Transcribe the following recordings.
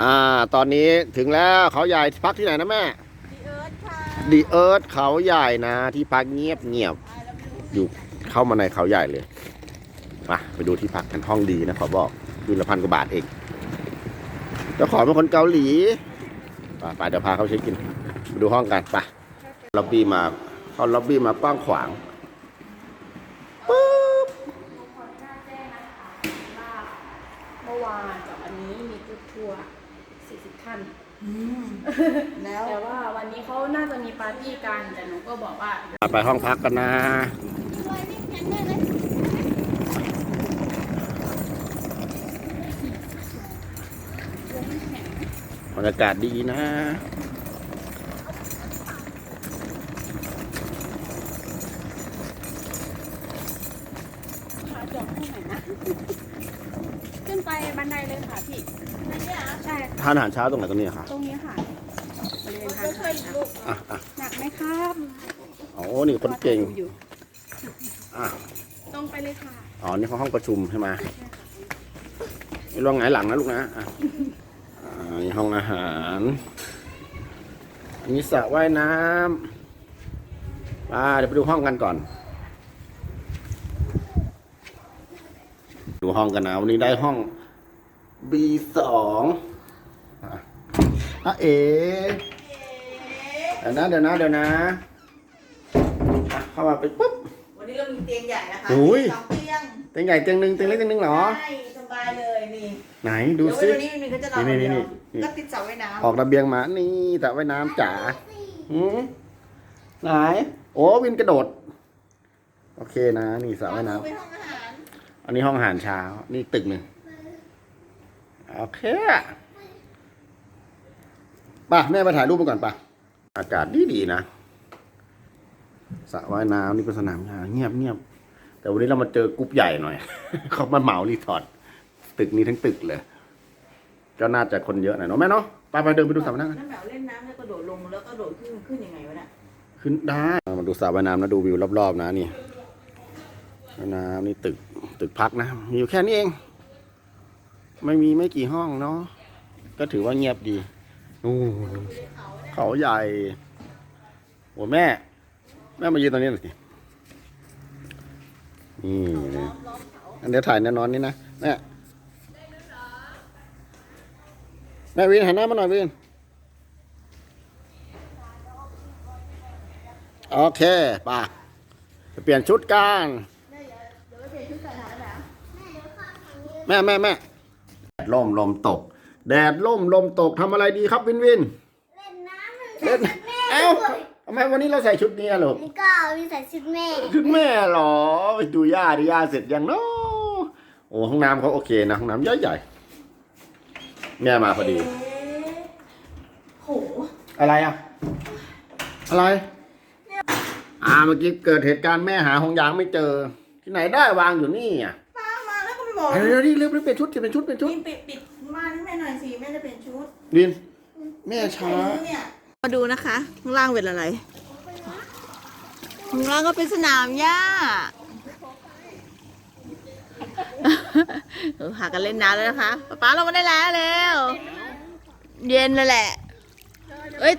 อ่า ตอนนี้ถึงแล้วเขาใหญ่พักที่ไหนนะแม่ดีเอิร์ธค่ะดีเอิร์ธเขาใหญ่นะ ที่พักเงียบเงียบอยู่เข้ามาในเขาใหญ่เลยมาไปดูที่พักกันห้องดีนะขอบอกคืนละพันกว่าบาทเองเจ้าของเป็นคนเกาหลีไปไปเดี๋ยวพาเขาเช็คกินไปดูห้องกันไปล็อบบี้มาเข้าล็อบบี้มากว้างขวางปุ๊บ ขออนุญาตแจ้งนะคะว่าเมื่อวานกับวันนี้มีกรุ๊ปทัวร์ 40 ท่านแล้วแต่ว่าวันนี้เขาน่าจะมีปาร์ตี้กันแต่หนูก็บอกว่า ไปห้องพักกันนะ บรรยากาศดีนะ ขาจอดห้องไหนนะ ขึ้นไปบันไดเลยค่ะพี่บันไดอะใช่ ทานอาหารเช้าตรงไหนตรงนี้อะคะตรงนี้ค่ะบริเวณทางเข้าค่ะอะอะหนักไหมครับโอ้นี่คนเก่งอยู่อะตรงไปเลยค่ะอ๋อนี่เขาห้องประชุมใช่ไหมนี่ลองไงายหลังนะลูกนะอะอ่านี่ห้องอาหารมีสระว่ายน้ำมาเดี๋ยวไปดูห้องกันก่อน ดูห้องกันนะวันนี้ได้ห้อง B2 อะ อะเอ๋เดี๋ยวนะเดี๋ยวนะเดี๋ยวนะอะเข้ามาไปปุ๊บ วันนี้เรามีเตียงใหญ่นะคะโอ้ย สองเตียงเตียงใหญ่เตียงหนึ่งเตียงเล็กเตียงหนึ่งเหรอ ใช่สบายเลยนี่ไหนดูเดี๋ยวซิ วันนี้มีก็จะนอนนี่คนนี่เดียวนี่ ก็ติดเสาไว้น้ออกระเบียงมานี่แต่ว่ายน้ำจ๋าหืมไหน โอ้วินกระโดด โอเคนะ นี่สระำว่ายน้เป็นห้องอาหารำอันนี้ห้องอาหารเช้า นี่ตึกหนึ่งโอเค ป่ะแม่ไปถ่ายรูปมาก่อนป่ะ อากาศดีดีๆนะสระว่ายน้ำนี่เป็นสนามหญ้าเงียบเงียบแต่วันนี้เรามาเจอกรุ๊ปใหญ่หน่อย เขามาเหมารีสอร์ทตึกนี้ทั้งตึกเลย ก็น่าจะคนเยอะหน่อยเนาะแม่เนาะไปไปเดินไปดูสระว่ายน้ำกันน้ำแบบเล่นน้ำแล้วกระโดดลงแล้วก็โดดขึ้นขึ้นยังไงวะเนี่ยขึ้นได้มาดูสระว่ายน้ำนะดูวิวรอบๆนะนี่ว่ายน้ำนี่ตึกตึกพักนะมีอยู่แค่นี้เอง ไม่มีไม่กี่ห้องเนาะก็ถือว่าเงียบดี นู่นเขาใหญ่โอ้แม่ แม่มายืนตรงนี้หน่อยสินี่นี่อันเดี๋ยวถ่ายแน่นอนนี่นะแม่แม่วินหันหน้ามาหน่อยวินโอเคป่ะไปเปลี่ยนชุดกันแม่แม่แม่แดดล่มลมตก แดดล่มลมตกทำอะไรดีครับวินวิน เล่นน้ำมันเล่นเอ้าทำไมวันนี้เราใส่ชุดนี้อะลูกนี่ก็มีใส่ชุดแม่ชุดแม่เหรอ ไปดูย่าดิย่าเสร็จยังเนาะโอ้ห้องน้ำเขาโอเคนะห้องน้ำใหญ่ใหญ่ๆแม่มาพอดี โหอะไรอะอะไร อ่าเมื่อกี้เกิดเหตุการณ์แม่หาหงยางไม่เจอ ที่ไหนได้วางอยู่นี่อะป้ามาแล้วก็ไม่บอกเดี๋ยวนี่เร็วๆเปลี่ยนชุดสิเป็นชุดเป็นชุดนี่ปิดปิด ม่านให้แม่หน่อยสิแม่จะเป็นชุดดินแม่ช้า เนี่ยมาดูนะคะข้างล่างเป็นอะไรข้างล่างก็เป็นสนามหญ้าเออพากันเล่นน้ำแล้วนะคะป๊าป๊าลงมาได้แล้วเร็วเย็นเลยแหละ เอ้ย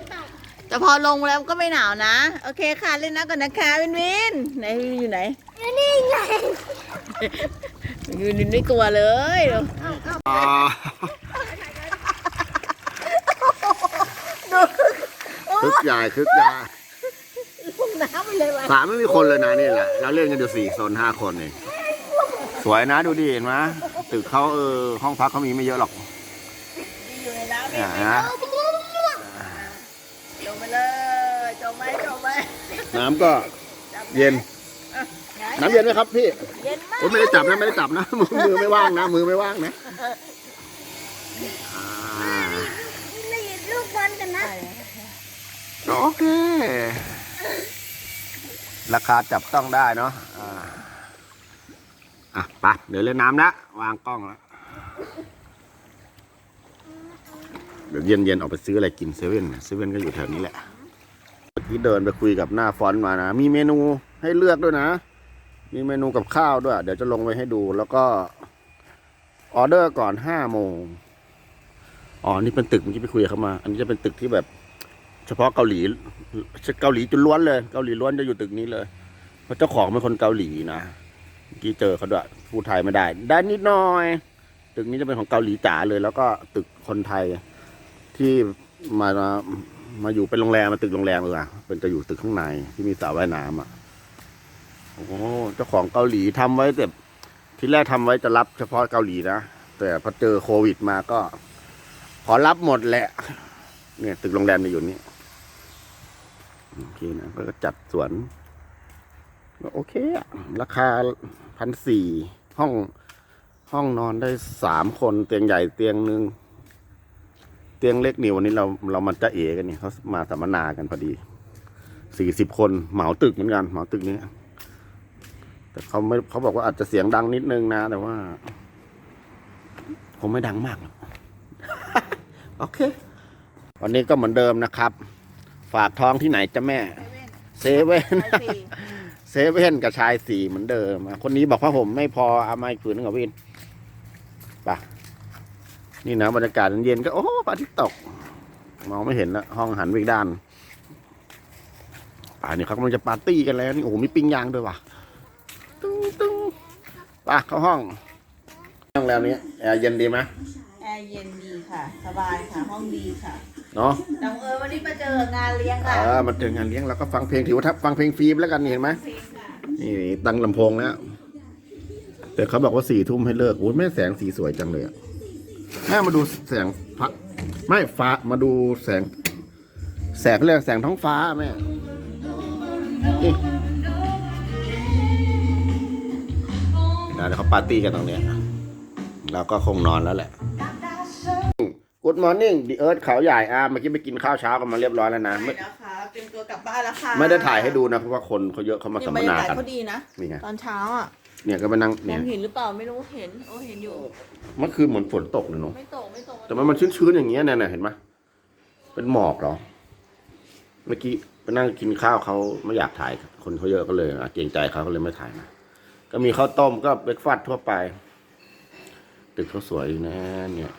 แต่พอลงแล้วก็ไม่หนาวนะ โอเคค่ะเล่นน้ำก่อนนะคะวินวินไหนวินอยู่ไหนนี่ไงวินวินไม่กลัวเลยเดี๋ยวอ่า คึก ใหญ่คึกใหญ่น้ำไปเลยวะสามไม่มีคนเลยนะนี่แหละเราเล่นกันอยู่สี่โซนห้าคนเองสวยนะดูดิเห็นไหมตึกเขาเออห้องพักเขามีไม่เยอะหรอกอยู่ในน้ำอ่าฮะจมไปเลยจมไหมจมไหมน้ำก็เย็น น้ำเย็นไหมครับพี่เย็นมากโอ้ยไม่ได้จับนะไม่ได้จับนะมือมือไม่ว่างนะมือไม่ว่างนะอ่า ไม่หยิบลูกบอลกันนะ โอเค ราคาจับต้องได้เนาะอ่าอะไปเดี๋ยวเล่นน้ำนะวางกล้องแล้วเดี๋ยวเย็นเย็นๆออกไปซื้ออะไรกินเซเว่นเซเว่นก็อยู่แถวนี้แหละเมื่อกี้เดินไปคุยกับหน้าฟอนต์มานะ มีเมนูให้เลือกด้วยนะ มีเมนูกับข้าวด้วย เดี๋ยวจะลงไว้ให้ดูแล้วก็ออเดอร์ก่อนห้าโมงอ๋อ นี่เป็นตึกเมื่อกี้ไปคุยกับเขามา อันนี้จะเป็นตึกที่แบบ ฉพาะเกาหลีเกาหลีจุดล้วนเลย เกาหลีล้วนจะอยู่ตึกนี้เลย เพราะเจ้าของเป็นคนเกาหลีนะเมื่อกี้เจอเขาด้วยพูดไทยไม่ได้ ได้นิดหน่อย ตึกนี้จะเป็นของเกาหลีจ๋าเลย แล้วก็ตึกคนไทยที่มามาอยู่เป็นโรงแรมมาตึกโรงแรมเลยอะเป็นจะอยู่ตึกข้างในที่มีสระว่ายน้ำอะโอ้เจ้าของเกาหลีทำไว้แต่ที่แรกทำไว้จะรับเฉพาะเกาหลีนะแต่พอเจอโควิดมาก็ ขอรับหมดแหละ เนี่ย ตึกโรงแรมจะอยู่นี่ โอเคนะก็จัดสวนก็โอเคอะราคาพันสี่ห้องห้องนอนได้สามคนเตียงใหญ่เตียงหนึ่งเตียงเล็กนี่วันนี้เราเรามันจะเอกันนี่เขามาสัมมนากันพอดีสี่สิบคนเหมาตึกเหมือนกันเหมาตึกนี้แต่เขาไม่เขาบอกว่าอาจจะเสียงดังนิดนึงนะ แต่ว่าคงไม่ดังมากหรอกโอเค วันนี้ก็เหมือนเดิมนะครับ ฝากท้องที่ไหนจะแม่ เซเว่น เซเว่นกับชายสี่เหมือนเดิมอะคนนี้บอกว่าผมไม่พอเอาไม้คืนนึงกับวินไปะนี่นะบรรยากาศเย็นๆก็ โอ้โหพระอาทิตย์ตก มองไม่เห็นละห้องหันไปอีกด้านป่านนี้เขากำลังจะปาร์ตี้กันแล้วนี่โอ้โหมีปิ้งย่างด้วยว่ะตึ้งตึ้งไปเข้าห้องห้องแล้วนี้แอร์เย็นดีไหม แอร์เย็นดีค่ะ สบายค่ะ ห้องดีค่ะ เนาะน้องเอ๋ยวันนี้มาเจองานเลี้ยงเอค่ะอมาถึงงานเลี้ยงเราก็ฟังเพลงถือว่าทับฟังเพลงฟรีไปแล้วกันนี่เห็นไหมนี่ตั้งลำโพงแล้ว แต่เขาบอกว่าสี่ทุ่มให้เลิกโอ้ยแม่แสงสีสวยจังเลยอะแม่มาดูแสงพัก ไม่ฟ้ามาดูแสง แสงเขาเรียกแสงท้องฟ้าแม่นี่นะเดี๋ยวเขาปาร์ตี้กันตรงเนี้ยเราก็คงนอนแล้วแหละ Good morning ดีเอิร์ธเขาใหญ่อะเมื่อกี้ไปกินข้าวเช้ากันมาเรียบร้อยแล้วนะใช่ไม่แล้วค่ะเตรียมตัวกลับบ้านแล้วค่ะไม่ได้ถ่ายให้ดูนะเพราะว่าคนเขาเยอะเขามานี่สัมบรมรยานากาศกันเขาดีนะนี่ไงตอนเช้าอะเนี่ยก็มานั่งมเนี่อยงเห็นหรือเปล่าไม่รู้เห็นโอ้เห็นอยู่ เมื่อคืนเหมือนฝนตกเลยเนาะไม่ตกไม่ตกแต่มันมันชื้นๆอย่างเงี้ยเนี่ยเห็นไหมเป็นหมอกเหรอ เมื่อกี้ไปนั่งกินข้าวเขาไม่อยากถ่าย คนเขาเยอะก็เลยอะเกรงใจเขาก็เลยไม่ถ่ายนะก็มีข้าวต้มก็เบรกฟาสต์ทั่วไป ตึกเขาสวยอยู่นะเนี่ย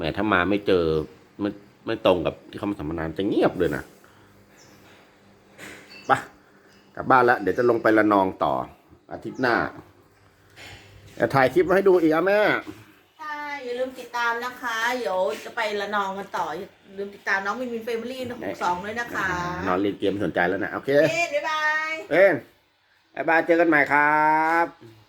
แหมถ้ามาไม่เจอไม่ไม่ตรงกับที่เขามาสัมมนาจะเงียบเลยนะไปกลับบ้านแล้ว เดี๋ยวจะลงไปละนองต่อ อาทิตย์หน้าจะถ่ายคลิปมาให้ดูอีกอะแม่ใช่อย่าลืมติดตามนะคะ เดี๋ยวจะไประนองกันต่ออย่าลืมติดตามน้องมินมินเฟมิลี่หกสองด้วยนะคะ นอนเล่นเกมไม่สนใจแล้วนะ โอเคเอ๊ะบ๊ายบายเอ้นบายบายเจอกันใหม่ครับ